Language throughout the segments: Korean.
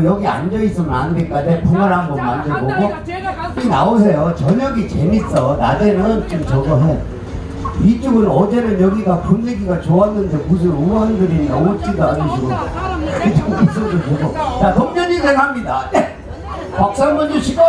말고 여기 앉아 있으면 안 될까? 내 붕어를 한번 만져보고. 여기 나오세요. 저녁이 재밌어. 낮에는 좀 저거 해. 이쪽은 어제는 여기가 분위기가 좋았는데 무슨 우한들이 나오지도 않으시고 이쪽 있어도 되고. 자 동년이생 합니다. 네. 박수 한번 주시고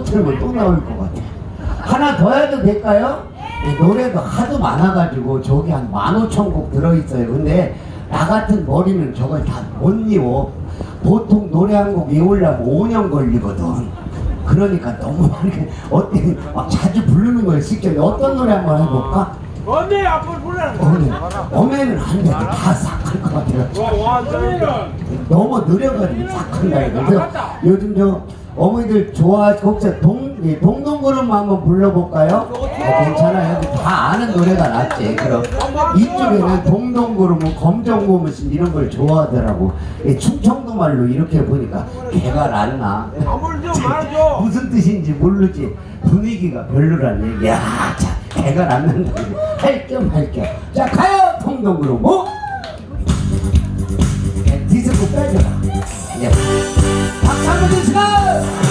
또 틀면 또 나올 것 같아. 하나 더 해도 될까요? 이 노래가 하도 많아가지고 저기 한만 오천 곡 들어있어요. 근데 나 같은 머리는 저걸 다 못 이워. 보통 노래 한 곡 외우려면 5년 걸리거든. 그러니까 너무 이렇게 어때 막 자주 부르는 거예요. 직접 어떤 노래 한 번 해볼까? 언니 앞으로 불러라. 어머니, 어머니는 안 돼. 다 싹할 것 같아요. 와, 와. 너무 느려가지고 싹한다 이거. 그래서 요즘 저 어머니들 좋아 곡자 동 예, 동동구름 한번 불러볼까요? 어, 괜찮아요. 다 아는 노래가 낫지. 그럼 이쪽에는 동동구름, 검정고무신 이런 걸 좋아하더라고. 예, 충청도 말로 이렇게 보니까 개가 낫나. 무슨 뜻인지 모르지 분위기가 별로란 얘기야. 자, 개가 낫는다. 할겸 할겸. 자 가요 동. 동동으로 뭐? 네, 디스코 빼줘라 예. 박수 한번 주시고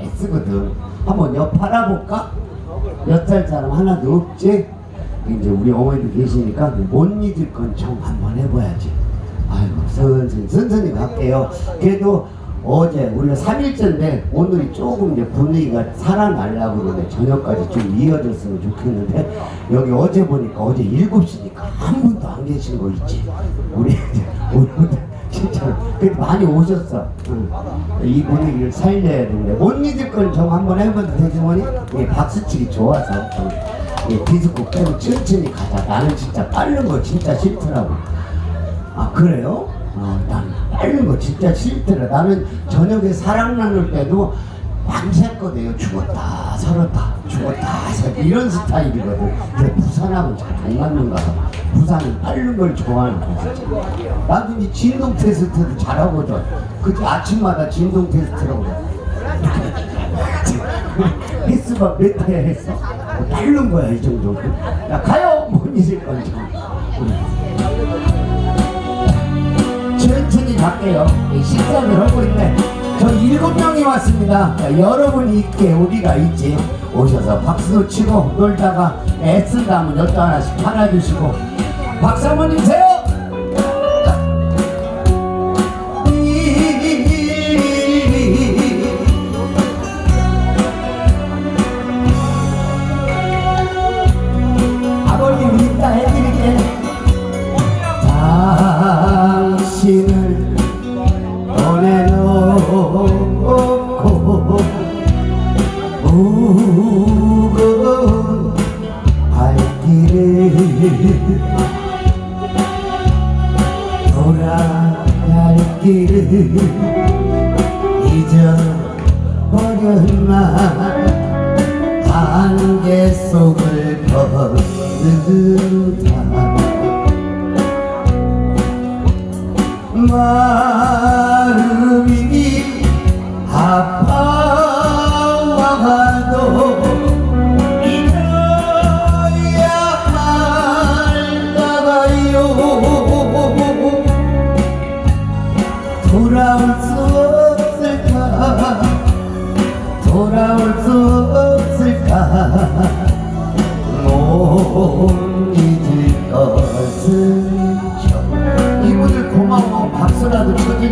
애쓰거든. 한번 옆 팔아볼까? 옆살 사람 하나도 없지? 이제 우리 어머니도 계시니까 못 잊을 건 청 한번 해봐야지. 아이고, 선생, 선생님 갈게요. 그래도 어제, 원래 3일째인데 오늘이 조금 이제 분위기가 살아나려고 그러네. 저녁까지 좀 이어졌으면 좋겠는데 여기 어제 보니까 어제 7시니까 한 분도 안 계신 거 있지? 우리, 오늘 진짜 많이 오셨어. 응. 이 분위기를 살려야 되는데 못 잊을 건좀 한번 해봐도 되지 뭐니? 이 박수치기 좋아서 응. 이 디스코 빼고 천천히 가자. 나는 진짜 빠른 거 진짜 싫더라고. 아 그래요? 어, 난 빠른 거 진짜 싫더라. 나는 저녁에 사랑 나눌 때도 밤새거든요. 죽었다 살았다 죽었다 살았다 이런 스타일이거든. 근데 부산하고 잘 안 맞는가 봐. 부산은 빠른 걸 좋아하는 거야. 나도 이제 진동 테스트도 잘하거든. 그때 아침마다 진동 테스트라고 그래. 횟수가 몇회 했어? 빠른 거야 이 정도. 야 가요 못 잊을 건 좀. 천천히 갈게요. 이 식사를 하고 있네. 저 일곱 명이 왔습니다. 자, 여러분이 있게 우리가 있지. 오셔서 박수도 치고 놀다가 애쓴다면 엿도 하나씩 팔아주시고 박수 한번 주세요. 무거운 발길을 돌아갈 길을 잊어버렸나 한계 속을 걷는다 마 박수라도 쳐주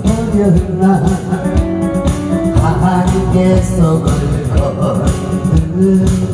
잊어버렸나? 속을 걷는다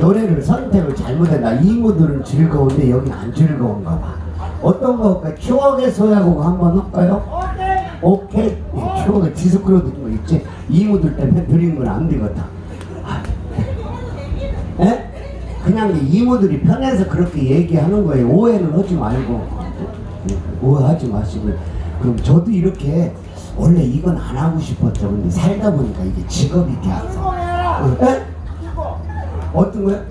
노래를 선택을 잘못했나? 이모들은 즐거운데 여긴 안 즐거운가 봐. 어떤 거 할까? 추억의 소야곡 한번 할까요? 오케이. 예, 추억의 디스크로 듣는 거 있지? 이모들 때문에 드린 건 안 되겠다. 아, 예? 그냥 이모들이 편해서 그렇게 얘기하는 거예요. 오해는 하지 말고. 오해하지 마시고 그럼 저도 이렇게 원래 이건 안 하고 싶었죠. 근데 살다 보니까 이게 직업이 돼서. 어, 예? 어떤 거요?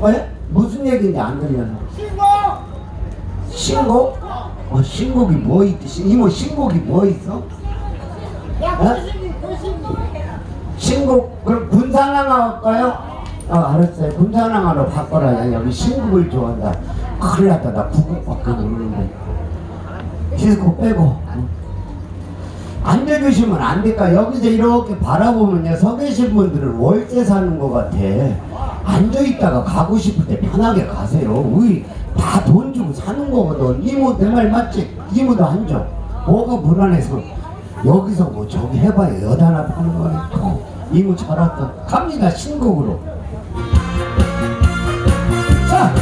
어, 예? 무슨 얘기인지 안 들려서 신곡? 어, 신곡이 뭐 있지? 이모 신곡이 뭐 있어? 어? 신곡 그럼 군산항아 할까요? 어 알았어요 군산항아로 바꿔라 야, 여기 신곡을 좋아한다 큰일 났다 나 구곡밖에 모르는데 디스코 빼고 앉아주시면 안 될까? 여기서 이렇게 바라보면요 서 계신 분들은 월세 사는 것 같아. 앉아 있다가 가고 싶을 때 편하게 가세요. 우리 다 돈 주고 사는 거거든. 이모 내 말 맞지? 이모도 앉아 뭐가 불안해서 여기서 뭐 저기 해봐야 여 하나 파는 거니까. 이모 잘 왔다. 갑니다. 신곡으로. 자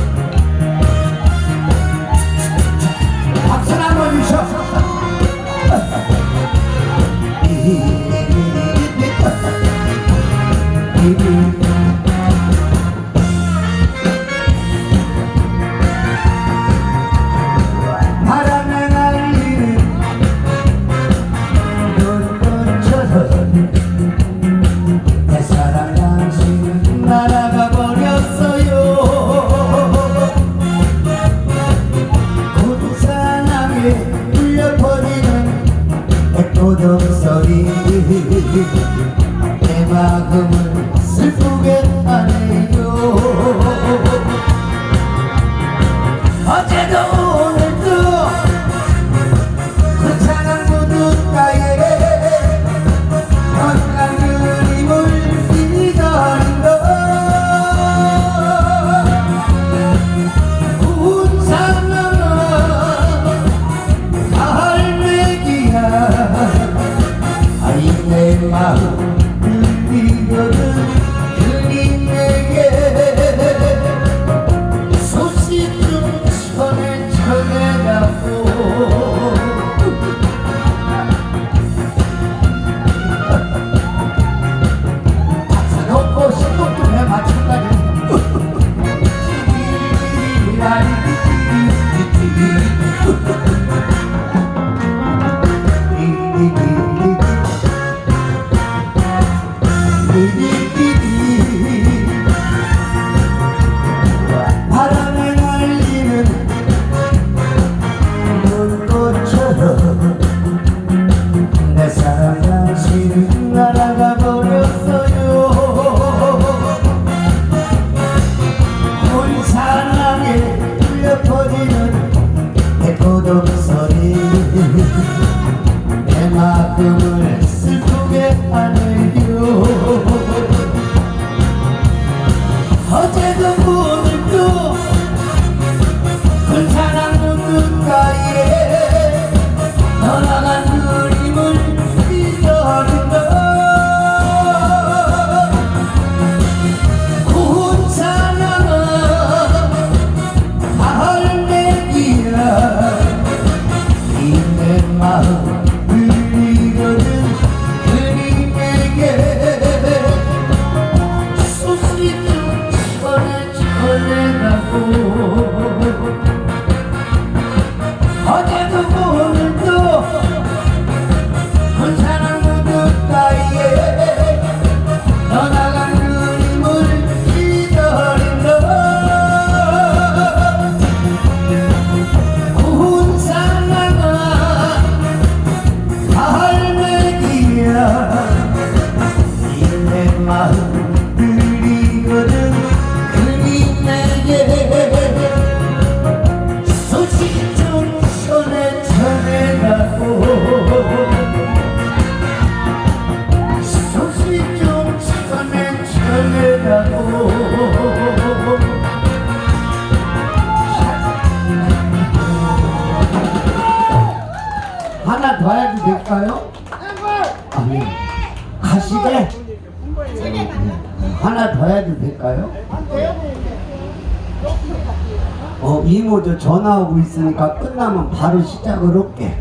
바로 시작을 할게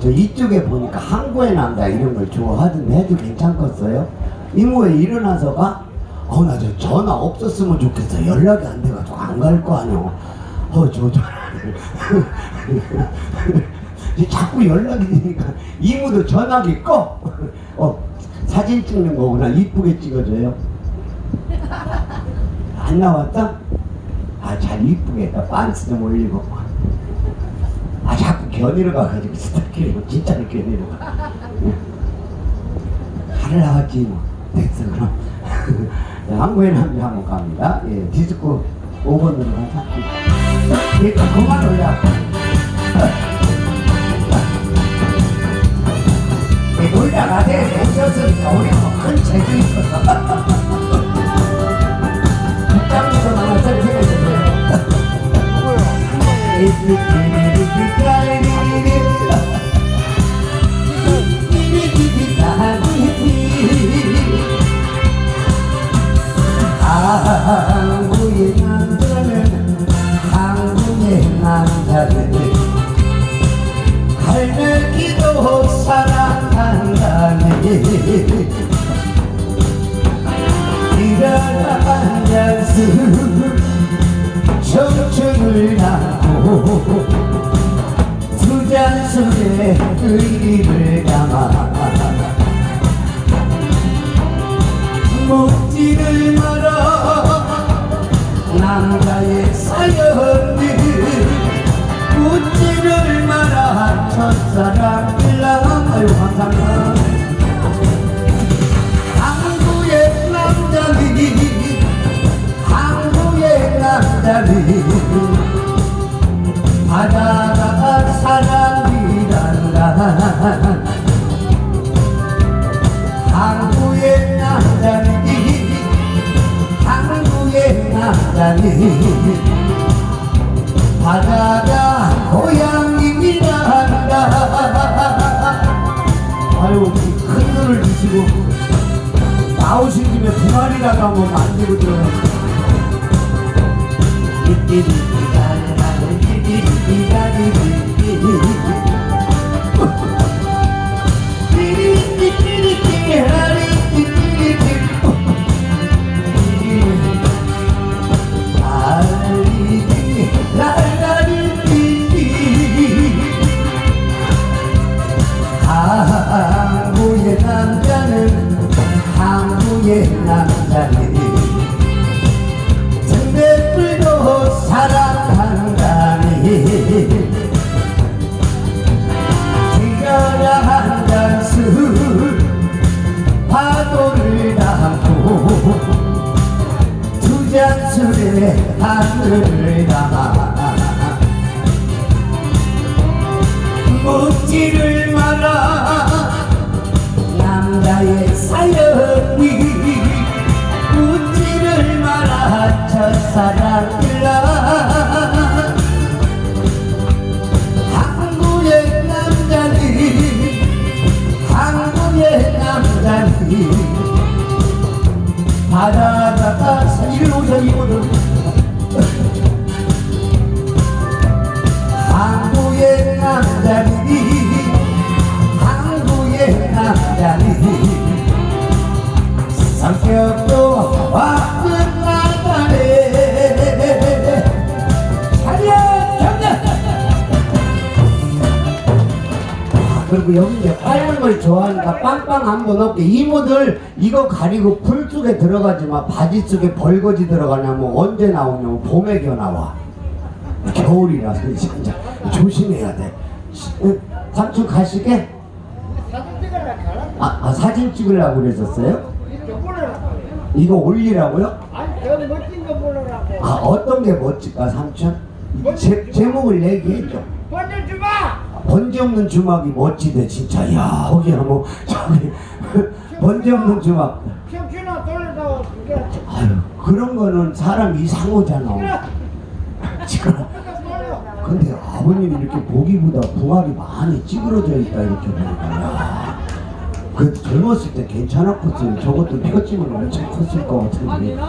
저 이쪽에 보니까 항구에 난다 이런 걸 좋아하던데 해도 괜찮겠어요? 이모에 일어나서 가? 어 나 저 전화 없었으면 좋겠어 연락이 안 돼가지고 안 갈 거 아니야 어저 전화를 자꾸 연락이 되니까 이모도 전화기 꺼. 어 사진 찍는 거구나 이쁘게 찍어줘요. 안 나왔다? 아 잘 이쁘게 했다 반스 좀 올리고. 견이로 가가지고 스타키를 진짜로 견이로 가. 잘 나왔지 뭐. 됐어 그럼. 한국에 남자 한번 갑니다. 예 디스코 5번으로 가자. 예 그만 올려. 놀다가 내 오셨으니까 우리 큰 재주 있어서 국장에서 나는 잘 한국의 바다가 사랑이란다 한국의 남자니 한국의 남자니 바다가 고향이란다 아유 큰 눈을 주시고 나오신 김에 동아리라도 한번 만들고 들어요 한 남 없게 이모들 이거 가리고 풀 속에 들어가지 마 바지 속에 벌거지 들어가냐면 언제 나오냐면 봄에 겨 나와 겨울이라서 진짜 조심해야 돼 어, 삼촌 가시게. 아, 아, 사진 찍으려고 보내라고. 이거 올리라고요? 아니, 더 멋진 거 보내라고. 아 어떤 게 멋질까 삼촌? 제, 제목을 얘기해줘 보내지 마! 번지 없는 주막이 멋지대 진짜 야 거기 뭐 저기 번지 없는 주막 평균아 돌려서 그게. 아유 그런 거는 사람 이상하잖아 그래, 지금. 근데 아버님 이렇게 보기보다 부활이 많이 찌그러져 있다 이렇게 보니까 야. 그 젊었을 때 괜찮았거든 저것도 펴지면 엄청 컸을 것 같은데.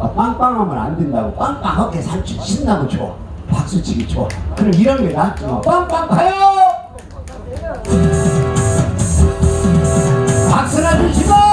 아, 빵빵하면 안 된다고 빵빵하게 삼촌 신나고 좋아 박수치기 좋아 그럼 이런 게 낫지 뭐 빵빵 가요 박